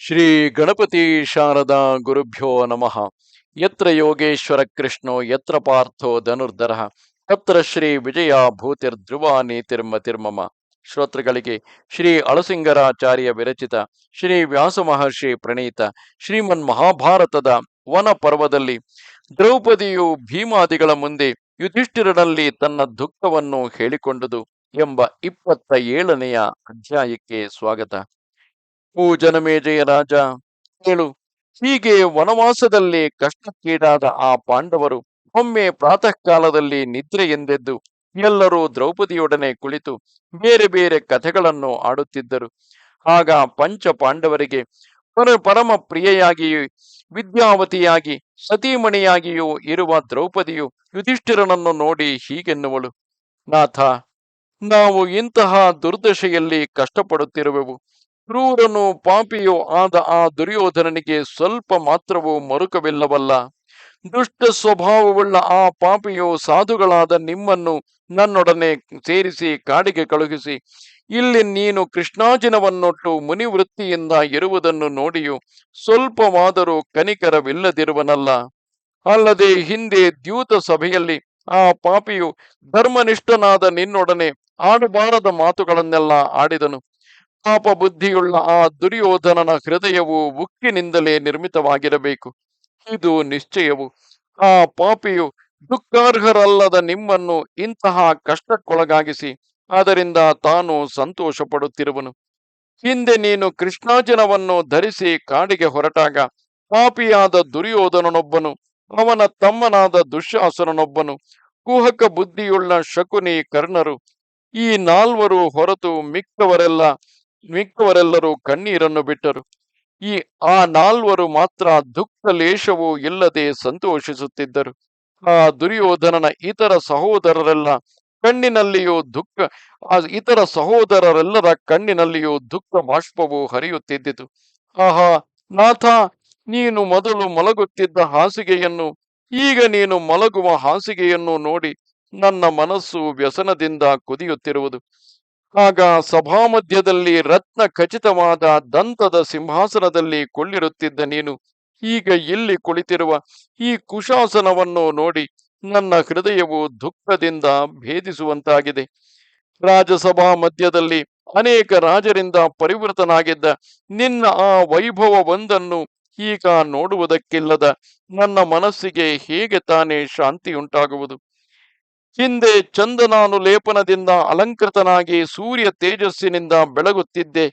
ಶ್ರೀ ಗಣಪತಿ ಶಾರದಾ ಗುರುಭ್ಯೋ ನಮಃ. ಯತ್ರ ಯೋಗೇಶ್ವರ ಕೃಷ್ಣೋ, ಯತ್ರ ಪಾರ್ಥೋ ಧನುರ್ಧರ, ತತ್ರ ಶ್ರೀ ವಿಜಯ ಭೂತಿರ್ಧ್ರುವ ನೀತಿರ್ಮತಿರ್ಮಮ ಶ್ರೋತೃಗಳಿಗೆ ಶ್ರೀ ಅಳಸಿಂಗರಾಚಾರ್ಯ ವಿರಚಿತ ಶ್ರೀ ವ್ಯಾಸ ಮಹರ್ಷಿ ಪ್ರಣೀತ ಶ್ರೀಮನ್ ಮಹಾಭಾರತದ ವನ ಪರ್ವದಲ್ಲಿ ದ್ರೌಪದಿಯು ಭೀಮಾದಿಗಳ ಮುಂದೆ ಯುಧಿಷ್ಠಿರನಲ್ಲಿ ತನ್ನ ದುಃಖವನ್ನು ಹೇಳಿಕೊಂಡುದು ಎಂಬ ಇಪ್ಪತ್ತ ಏಳನೆಯ ಅಧ್ಯಾಯಕ್ಕೆ ಸ್ವಾಗತ. ಓ ಜನಮೇಜಯ ರಾಜ, ಕೇಳು, ಹೀಗೆ ವನವಾಸದಲ್ಲಿ ಕಷ್ಟಕ್ಕೀಡಾದ ಆ ಪಾಂಡವರು ಒಮ್ಮೆ ಪ್ರಾತಃ ಕಾಲದಲ್ಲಿ ನಿದ್ರೆ ಎಂದೆದ್ದು ಎಲ್ಲರೂ ದ್ರೌಪದಿಯೊಡನೆ ಕುಳಿತು ಬೇರೆ ಬೇರೆ ಕಥೆಗಳನ್ನು ಆಡುತ್ತಿದ್ದರು. ಆಗ ಪಂಚ ಪಾಂಡವರಿಗೆ, ಪರ ಪರಮ ಪ್ರಿಯೆಯಾಗಿಯೂ, ವಿದ್ಯಾವತಿಯಾಗಿ, ಸತೀಮಣಿಯಾಗಿಯೂ ಇರುವ ದ್ರೌಪದಿಯು ಯುಧಿಷ್ಠಿರನನ್ನು ನೋಡಿ ಹೀಗೆನ್ನುವಳು, ನಾಥ, ನಾವು ಇಂತಹ ದುರ್ದಶೆಯಲ್ಲಿ ಕಷ್ಟಪಡುತ್ತಿರುವೆವು. ಕ್ರೂರನು ಪಾಪಿಯೋ ಆದ ಆ ದುರ್ಯೋಧನನಿಗೆ ಸ್ವಲ್ಪ ಮಾತ್ರವೂ ಮರುಕವಿಲ್ಲವಲ್ಲ. ದುಷ್ಟ ಸ್ವಭಾವವುಳ್ಳ ಆ ಪಾಪಿಯು ಸಾಧುಗಳಾದ ನಿಮ್ಮನ್ನು ನನ್ನೊಡನೆ ಸೇರಿಸಿ ಕಾಡಿಗೆ ಕಳುಹಿಸಿ. ಇಲ್ಲಿ ನೀನು ಕೃಷ್ಣಾಜಿನವನ್ನೊಟ್ಟು ಮುನಿವೃತ್ತಿಯಿಂದ ಇರುವುದನ್ನು ನೋಡಿಯೂ ಸ್ವಲ್ಪವಾದರೂ ಕನಿಕರವಿಲ್ಲದಿರುವನಲ್ಲ. ಅಲ್ಲದೆ ಹಿಂದೆ ದ್ಯೂತ ಸಭೆಯಲ್ಲಿ ಆ ಪಾಪಿಯು ಧರ್ಮನಿಷ್ಠನಾದ ನಿನ್ನೊಡನೆ ಆಡಬಾರದ ಮಾತುಗಳನ್ನೆಲ್ಲ ಆಡಿದನು. ಪಾಪ ಬುದ್ಧಿಯುಳ್ಳ ಆ ದುರ್ಯೋಧನನ ಹೃದಯವು ಉಕ್ಕಿನಿಂದಲೇ ನಿರ್ಮಿತವಾಗಿರಬೇಕು. ಇದು ನಿಶ್ಚಯವು. ಆ ಪಾಪಿಯು ದುಃಖಾರ್ಹರಲ್ಲದ ನಿಮ್ಮನ್ನು ಇಂತಹ ಕಷ್ಟಕ್ಕೊಳಗಾಗಿಸಿ ಅದರಿಂದ ತಾನು ಸಂತೋಷ ಪಡುತ್ತಿರುವನು ಹಿಂದೆ ನೀನು ಕೃಷ್ಣಾಜನವನ್ನು ಧರಿಸಿ ಕಾಡಿಗೆ ಹೊರಟಾಗ, ಪಾಪಿಯಾದ ದುರ್ಯೋಧನನೊಬ್ಬನು, ಅವನ ತಮ್ಮನಾದ ದುಶ್ಯಾಸನನೊಬ್ಬನು, ಕುಹಕ ಬುದ್ಧಿಯುಳ್ಳ ಶಕುನಿ ಕರ್ಣರು, ಈ ನಾಲ್ವರು ಹೊರತು ಮಿಕ್ಕವರೆಲ್ಲ ಮಿಕ್ಕವರೆಲ್ಲರೂ ಕಣ್ಣೀರನ್ನು ಬಿಟ್ಟರು. ಈ ಆ ನಾಲ್ವರು ಮಾತ್ರ ದುಃಖ ಲೇಷವೂ ಇಲ್ಲದೆ ಸಂತೋಷಿಸುತ್ತಿದ್ದರು. ಆ ದುರ್ಯೋಧನನ ಇತರ ಸಹೋದರರೆಲ್ಲ ಕಣ್ಣಿನಲ್ಲಿಯೂ ದುಃಖ, ಆ ಇತರ ಸಹೋದರರೆಲ್ಲರ ಕಣ್ಣಿನಲ್ಲಿಯೂ ದುಃಖ ಬಾಷ್ಪವು ಹರಿಯುತ್ತಿದ್ದಿತು. ಆಹಾ, ನಾಥ, ನೀನು ಮೊದಲು ಮಲಗುತ್ತಿದ್ದ ಹಾಸಿಗೆಯನ್ನು, ಈಗ ನೀನು ಮಲಗುವ ಹಾಸಿಗೆಯನ್ನು ನೋಡಿ ನನ್ನ ಮನಸ್ಸು ವ್ಯಸನದಿಂದ ಕುದಿಯುತ್ತಿರುವುದು. ಆಗ ಸಭಾಮಧ್ಯದಲ್ಲಿ ರತ್ನ ಖಚಿತವಾದ ದಂತದ ಸಿಂಹಾಸನದಲ್ಲಿ ಕುಳ್ಳಿರುತ್ತಿದ್ದ ನೀನು, ಈಗ ಇಲ್ಲಿ ಕುಳಿತಿರುವ ಈ ಕುಶಾಸನವನ್ನು ನೋಡಿ ನನ್ನ ಹೃದಯವು ದುಃಖದಿಂದ ಭೇದಿಸುವಂತಾಗಿದೆ. ರಾಜಸಭಾ ಮಧ್ಯದಲ್ಲಿ ಅನೇಕ ರಾಜರಿಂದ ಪರಿವೃತನಾಗಿದ್ದ ನಿನ್ನ ಆ ವೈಭವವೊಂದನ್ನು ಈಗ ನೋಡುವುದಕ್ಕಿಲ್ಲದ ನನ್ನ ಮನಸ್ಸಿಗೆ ಹೇಗೆ ತಾನೇ ಶಾಂತಿಯುಂಟಾಗುವುದು? ಹಿಂದೆ ಚಂದನಾನು ಲೇಪನದಿಂದ ಅಲಂಕೃತನಾಗಿ ಸೂರ್ಯ ತೇಜಸ್ಸಿನಿಂದ ಬೆಳಗುತ್ತಿದ್ದೆ.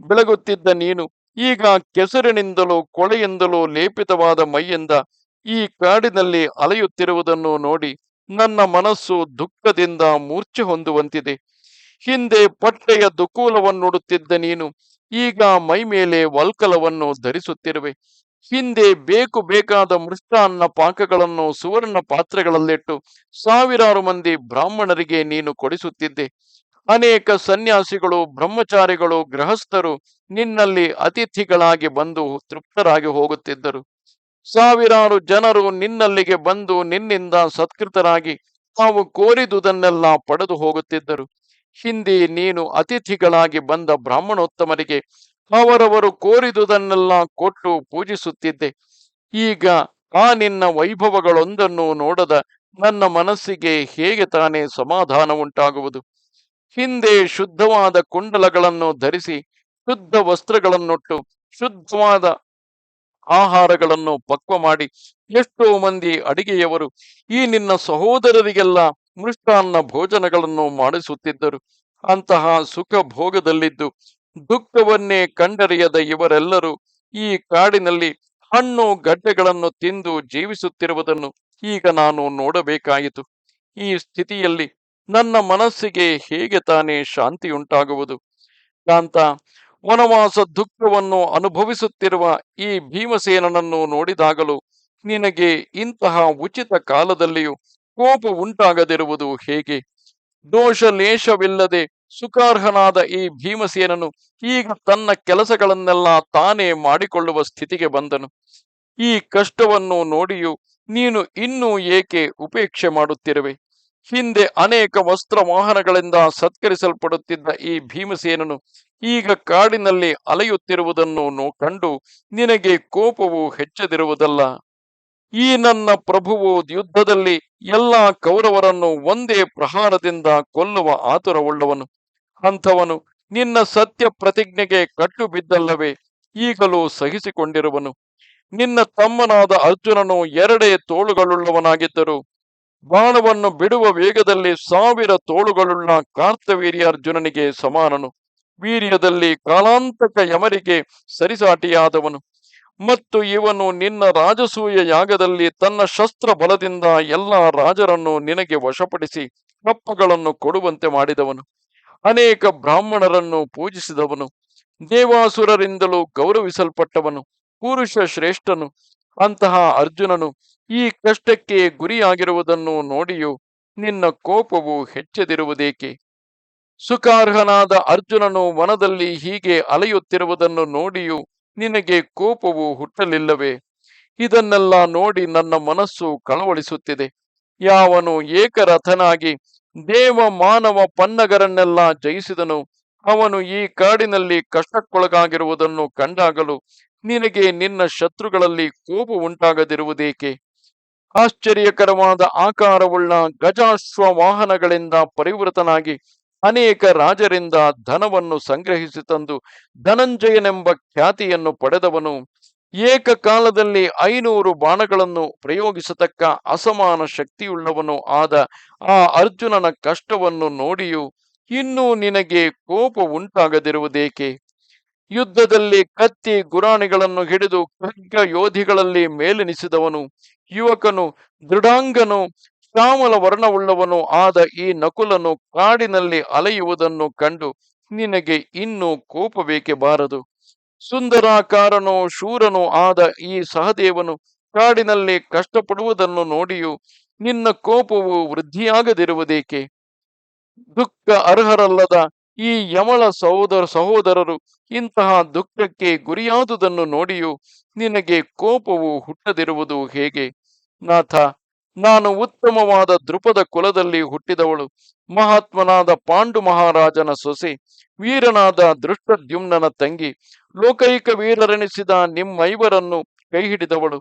ಬೆಳಗುತ್ತಿದ್ದ ನೀನು ಈಗ ಕೆಸರಿನಿಂದಲೂ ಕೊಳೆಯಿಂದಲೂ ಲೇಪಿತವಾದ ಮೈಯಿಂದ ಈ ಕಾಡಿನಲ್ಲಿ ಅಲೆಯುತ್ತಿರುವುದನ್ನು ನೋಡಿ ನನ್ನ ಮನಸ್ಸು ದುಃಖದಿಂದ ಮೂರ್ಛೆ ಹೊಂದುವಂತಿದೆ. ಹಿಂದೆ ಪಟ್ಟೆಯ ದುಕೂಲವನ್ನುಡುತ್ತಿದ್ದ ನೀನು ಈಗ ಮೈ ಮೇಲೆ ವಲ್ಕಲವನ್ನು ಧರಿಸುತ್ತಿರುವೆ. ಹಿಂದೆ ಬೇಕು ಬೇಕಾದ ಮೃಷ್ಟಾನ್ನ ಪಾಕಗಳನ್ನು ಸುವರ್ಣ ಪಾತ್ರೆಗಳಲ್ಲಿಟ್ಟು ಸಾವಿರಾರು ಮಂದಿ ಬ್ರಾಹ್ಮಣರಿಗೆ ನೀನು ಕೊಡಿಸುತ್ತಿದ್ದೆ. ಅನೇಕ ಸನ್ಯಾಸಿಗಳು, ಬ್ರಹ್ಮಚಾರಿಗಳು, ಗೃಹಸ್ಥರು ನಿನ್ನಲ್ಲಿ ಅತಿಥಿಗಳಾಗಿ ಬಂದು ತೃಪ್ತರಾಗಿ ಹೋಗುತ್ತಿದ್ದರು. ಸಾವಿರಾರು ಜನರು ನಿನ್ನಲ್ಲಿಗೆ ಬಂದು ನಿನ್ನಿಂದ ಸತ್ಕೃತರಾಗಿ ತಾವು ಕೋರಿದುದನ್ನೆಲ್ಲ ಪಡೆದು ಹೋಗುತ್ತಿದ್ದರು. ಹಿಂದೆ ನೀನು ಅತಿಥಿಗಳಾಗಿ ಬಂದ ಬ್ರಾಹ್ಮಣೋತ್ತಮರಿಗೆ ಅವರವರು ಕೋರಿದುದನ್ನೆಲ್ಲ ಕೊಟ್ಟು ಪೂಜಿಸುತ್ತಿದ್ದೆ. ಈಗ ಆ ನಿನ್ನ ವೈಭವಗಳೊಂದನ್ನು ನೋಡದ ನನ್ನ ಮನಸ್ಸಿಗೆ ಹೇಗೆ ತಾನೇ ಸಮಾಧಾನ ಉಂಟಾಗುವುದು? ಹಿಂದೆ ಶುದ್ಧವಾದ ಕುಂಡಲಗಳನ್ನು ಧರಿಸಿ, ಶುದ್ಧ ವಸ್ತ್ರಗಳನ್ನುಟ್ಟು, ಶುದ್ಧವಾದ ಆಹಾರಗಳನ್ನು ಪಕ್ವ ಮಾಡಿ, ಎಷ್ಟೋ ಮಂದಿ ಅಡಿಗೆಯವರು ಈ ನಿನ್ನ ಸಹೋದರರಿಗೆಲ್ಲ ಮೃಷ್ಟಾನ್ನ ಭೋಜನಗಳನ್ನು ಮಾಡಿಸುತ್ತಿದ್ದರು. ಅಂತಹ ಸುಖ ಭೋಗದಲ್ಲಿದ್ದು ದುಃಖವನ್ನೇ ಕಂಡರಿಯದ ಇವರೆಲ್ಲರೂ ಈ ಕಾಡಿನಲ್ಲಿ ಹಣ್ಣು ಗಡ್ಡೆಗಳನ್ನು ತಿಂದು ಜೀವಿಸುತ್ತಿರುವುದನ್ನು ಈಗ ನಾನು ನೋಡಬೇಕಾಯಿತು. ಈ ಸ್ಥಿತಿಯಲ್ಲಿ ನನ್ನ ಮನಸ್ಸಿಗೆ ಹೇಗೆ ತಾನೇ ಶಾಂತಿಯುಂಟಾಗುವುದು? ಕಾಂತ, ವನವಾಸ ದುಃಖವನ್ನು ಅನುಭವಿಸುತ್ತಿರುವ ಈ ಭೀಮಸೇನನನ್ನು ನೋಡಿದಾಗಲೂ ನಿನಗೆ ಇಂತಹ ಉಚಿತ ಕಾಲದಲ್ಲಿಯೂ ಕೋಪ ಉಂಟಾಗದಿರುವುದು ಹೇಗೆ? ದೋಷ, ಲೇಷವಿಲ್ಲದೆ ಸುಖಾರ್ಹನಾದ ಈ ಭೀಮಸೇನನು ಈಗ ತನ್ನ ಕೆಲಸಗಳನ್ನೆಲ್ಲ ತಾನೇ ಮಾಡಿಕೊಳ್ಳುವ ಸ್ಥಿತಿಗೆ ಬಂದನು. ಈ ಕಷ್ಟವನ್ನು ನೋಡಿಯೂ ನೀನು ಇನ್ನೂ ಏಕೆ ಉಪೇಕ್ಷೆ ಮಾಡುತ್ತಿರುವೆ? ಹಿಂದೆ ಅನೇಕ ವಸ್ತ್ರ ವಾಹನಗಳಿಂದ ಸತ್ಕರಿಸಲ್ಪಡುತ್ತಿದ್ದ ಈ ಭೀಮಸೇನನು ಈಗ ಕಾಡಿನಲ್ಲಿ ಅಲೆಯುತ್ತಿರುವುದನ್ನು ಕಂಡು ನಿನಗೆ ಕೋಪವು ಹೆಚ್ಚದಿರುವುದಲ್ಲ. ಈ ನನ್ನ ಪ್ರಭುವು ಯುದ್ಧದಲ್ಲಿ ಎಲ್ಲಾ ಕೌರವರನ್ನು ಒಂದೇ ಪ್ರಹಾರದಿಂದ ಕೊಲ್ಲುವ ಆತುರವುಳ್ಳವನು. ಅಂಥವನು ನಿನ್ನ ಸತ್ಯ ಪ್ರತಿಜ್ಞೆಗೆ ಕಟ್ಟು ಬಿದ್ದಲ್ಲವೇ? ಈಗಲೂ ಸಹಿಸಿಕೊಂಡಿರುವನು. ನಿನ್ನ ತಮ್ಮನಾದ ಅರ್ಜುನನು ಎರಡೇ ತೋಳುಗಳುಳ್ಳವನಾಗಿದ್ದರು. ಬಾಣವನ್ನು ಬಿಡುವ ವೇಗದಲ್ಲಿ ಸಾವಿರ ತೋಳುಗಳುಳ್ಳ ಕಾರ್ತವೀರ್ಯ ಅರ್ಜುನನಿಗೆ ಸಮಾನನು. ವೀರ್ಯದಲ್ಲಿ ಕಾಲಾಂತಕ ಯಮರಿಗೆ ಸರಿಸಾಟಿಯಾದವನು. ಮತ್ತು ಇವನು ನಿನ್ನ ರಾಜಸೂಯ ಯಾಗದಲ್ಲಿ ತನ್ನ ಶಸ್ತ್ರ ಬಲದಿಂದ ಎಲ್ಲ ರಾಜರನ್ನು ನಿನಗೆ ವಶಪಡಿಸಿ ಕಪ್ಪಗಳನ್ನು ಕೊಡುವಂತೆ ಮಾಡಿದವನು. ಅನೇಕ ಬ್ರಾಹ್ಮಣರನ್ನು ಪೂಜಿಸಿದವನು, ದೇವಾಸುರರಿಂದಲೂ ಗೌರವಿಸಲ್ಪಟ್ಟವನು, ಪುರುಷ ಶ್ರೇಷ್ಠನು, ಅಂತಹ ಅರ್ಜುನನು ಈ ಕಷ್ಟಕ್ಕೆ ಗುರಿಯಾಗಿರುವುದನ್ನು ನೋಡಿಯೂ ನಿನ್ನ ಕೋಪವು ಹೆಚ್ಚದಿರುವುದೇಕೆ? ಸುಖಾರ್ಹನಾದ ಅರ್ಜುನನು ವನದಲ್ಲಿ ಹೀಗೆ ಅಲೆಯುತ್ತಿರುವುದನ್ನು ನೋಡಿಯೂ ನಿನಗೆ ಕೋಪವು ಹುಟ್ಟಲಿಲ್ಲವೇ? ಇದನ್ನೆಲ್ಲ ನೋಡಿ ನನ್ನ ಮನಸ್ಸು ಕಳವಳಿಸುತ್ತಿದೆ. ಯಾವನು ಏಕರಥನಾಗಿ ದೇವ ಮಾನವ ಪನ್ನಗರನ್ನೆಲ್ಲ ಜಯಿಸಿದನು. ಅವನು ಈ ಕಾಡಿನಲ್ಲಿ ಕಷ್ಟಕ್ಕೊಳಗಾಗಿರುವುದನ್ನು ಕಂಡಾಗಲು ನಿನಗೆ ನಿನ್ನ ಶತ್ರುಗಳಲ್ಲಿ ಕೋಪ ಉಂಟಾಗದಿರುವುದೇಕೆ? ಆಶ್ಚರ್ಯಕರವಾದ ಆಕಾರವುಳ್ಳ ಗಜಾಶ್ವ ವಾಹನಗಳಿಂದ ಪರಿವೃತನಾಗಿ ಅನೇಕ ರಾಜರಿಂದ ಧನವನ್ನು ಸಂಗ್ರಹಿಸಿ ತಂದು ಧನಂಜಯನೆಂಬ ಖ್ಯಾತಿಯನ್ನು ಪಡೆದವನು. ಏಕಕಾಲದಲ್ಲಿ ಐನೂರು ಬಾಣಗಳನ್ನು ಪ್ರಯೋಗಿಸತಕ್ಕ ಅಸಮಾನ ಶಕ್ತಿಯುಳ್ಳವನು ಆದ ಆ ಅರ್ಜುನನ ಕಷ್ಟವನ್ನು ನೋಡಿಯೂ ಇನ್ನೂ ನಿನಗೆ ಕೋಪ ಉಂಟಾಗದಿರುವುದೇಕೆ? ಯುದ್ಧದಲ್ಲಿ ಕತ್ತಿ ಗುರಾಣಿಗಳನ್ನು ಹಿಡಿದು ಖಡ್ಗ ಯೋಧಿಗಳಲ್ಲಿ ಮೇಲೆನಿಸಿದವನು, ಯುವಕನು, ದೃಢಾಂಗನು ಶ್ಯಾಮಲ ವರ್ಣವುಳ್ಳವನು ಆದ ಈ ನಕುಲನು ಕಾಡಿನಲ್ಲಿ ಅಲೆಯುವುದನ್ನು ಕಂಡು ನಿನಗೆ ಇನ್ನೂ ಕೋಪಬೇಕೆ ಬಾರದು? ಸುಂದರಾಕಾರನು ಶೂರನೋ ಆದ ಈ ಸಹದೇವನು ಕಾಡಿನಲ್ಲಿ ಕಷ್ಟಪಡುವುದನ್ನು ನೋಡಿಯೂ ನಿನ್ನ ಕೋಪವು ವೃದ್ಧಿಯಾಗದಿರುವುದೇಕೆ? ದುಃಖ ಅರ್ಹರಲ್ಲದ ಈ ಯಮಳ ಸಹೋದರ ಸಹೋದರರು ಇಂತಹ ದುಃಖಕ್ಕೆ ಗುರಿಯಾದುದನ್ನು ನೋಡಿಯೂ ನಿನಗೆ ಕೋಪವು ಹುಟ್ಟದಿರುವುದು ಹೇಗೆ? ನಾಥ ನಾನು ಉತ್ತಮವಾದ ದೃಪದ ಕುಲದಲ್ಲಿ ಹುಟ್ಟಿದವಳು. ಮಹಾತ್ಮನಾದ ಪಾಂಡು ಮಹಾರಾಜನ ಸೊಸೆ, ವೀರನಾದ ದೃಷ್ಟದ್ಯುಮ್ನನ ತಂಗಿ, ಲೋಕೈಕ ವೀರರೆನಿಸಿದ ನಿಮ್ಮೈವರನ್ನು ಕೈ ಹಿಡಿದವಳು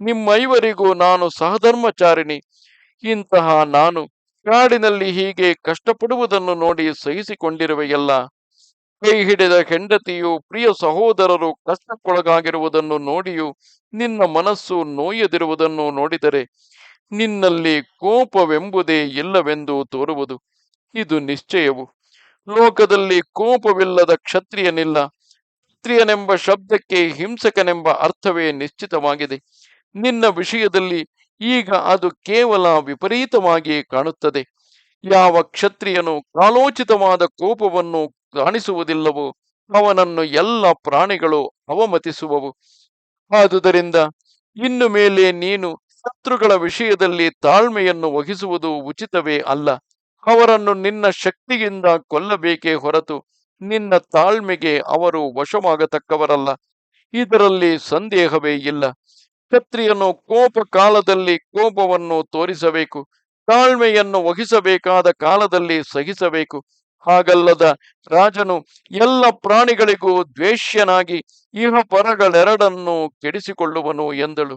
ನಿಮ್ಮೈವರಿಗೂ ನಾನು ಸಹಧರ್ಮಚಾರಿಣಿ. ಇಂತಹ ನಾನು ಕಾಡಿನಲ್ಲಿ ಹೀಗೆ ಕಷ್ಟಪಡುವುದನ್ನು ನೋಡಿ ಸಹಿಸಿಕೊಂಡಿರುವೆಯಲ್ಲ. ಕೈ ಹಿಡಿದ ಹೆಂಡತಿಯು ಪ್ರಿಯ ಸಹೋದರರು ಕಷ್ಟಕ್ಕೊಳಗಾಗಿರುವುದನ್ನು ನೋಡಿಯೂ ನಿನ್ನ ಮನಸ್ಸು ನೋಯದಿರುವುದನ್ನು ನೋಡಿದರೆ ನಿನ್ನಲ್ಲಿ ಕೋಪವೆಂಬುದೇ ಇಲ್ಲವೆಂದು ತೋರುವುದು. ಇದು ನಿಶ್ಚಯವು. ಲೋಕದಲ್ಲಿ ಕೋಪವಿಲ್ಲದ ಕ್ಷತ್ರಿಯನಿಲ್ಲ. ಕ್ಷತ್ರಿಯನೆಂಬ ಶಬ್ದಕ್ಕೆ ಹಿಂಸಕನೆಂಬ ಅರ್ಥವೇ ನಿಶ್ಚಿತವಾಗಿದೆ. ನಿನ್ನ ವಿಷಯದಲ್ಲಿ ಈಗ ಅದು ಕೇವಲ ವಿಪರೀತವಾಗಿ ಕಾಣುತ್ತದೆ. ಯಾವ ಕ್ಷತ್ರಿಯನು ಕಾಲೋಚಿತವಾದ ಕೋಪವನ್ನು ಕಾಣಿಸುವುದಿಲ್ಲವೋ, ಅವನನ್ನು ಎಲ್ಲ ಪ್ರಾಣಿಗಳು ಅವಮತಿಸುವವು. ಆದುದರಿಂದ ಇನ್ನು ಮೇಲೆ ನೀನು ಶತ್ರುಗಳ ವಿಷಯದಲ್ಲಿ ತಾಳ್ಮೆಯನ್ನು ವಹಿಸುವುದು ಉಚಿತವೇ ಅಲ್ಲ. ಅವರನ್ನು ನಿನ್ನ ಶಕ್ತಿಯಿಂದ ಕೊಲ್ಲಬೇಕೇ ಹೊರತು ನಿನ್ನ ತಾಳ್ಮೆಗೆ ಅವರು ವಶವಾಗತಕ್ಕವರಲ್ಲ. ಇದರಲ್ಲಿ ಸಂದೇಹವೇ ಇಲ್ಲ. ಕ್ಷತ್ರಿಯನು ಕೋಪ ಕಾಲದಲ್ಲಿ ಕೋಪವನ್ನು ತೋರಿಸಬೇಕು. ತಾಳ್ಮೆಯನ್ನು ವಹಿಸಬೇಕಾದ ಕಾಲದಲ್ಲಿ ಸಹಿಸಬೇಕು. ಹಾಗಲ್ಲದ ರಾಜನು ಎಲ್ಲ ಪ್ರಾಣಿಗಳಿಗೂ ದ್ವೇಷ್ಯನಾಗಿ ಇಹ ಪರಗಳೆರಡನ್ನು ಕೆಡಿಸಿಕೊಳ್ಳುವನು ಎಂದಳು.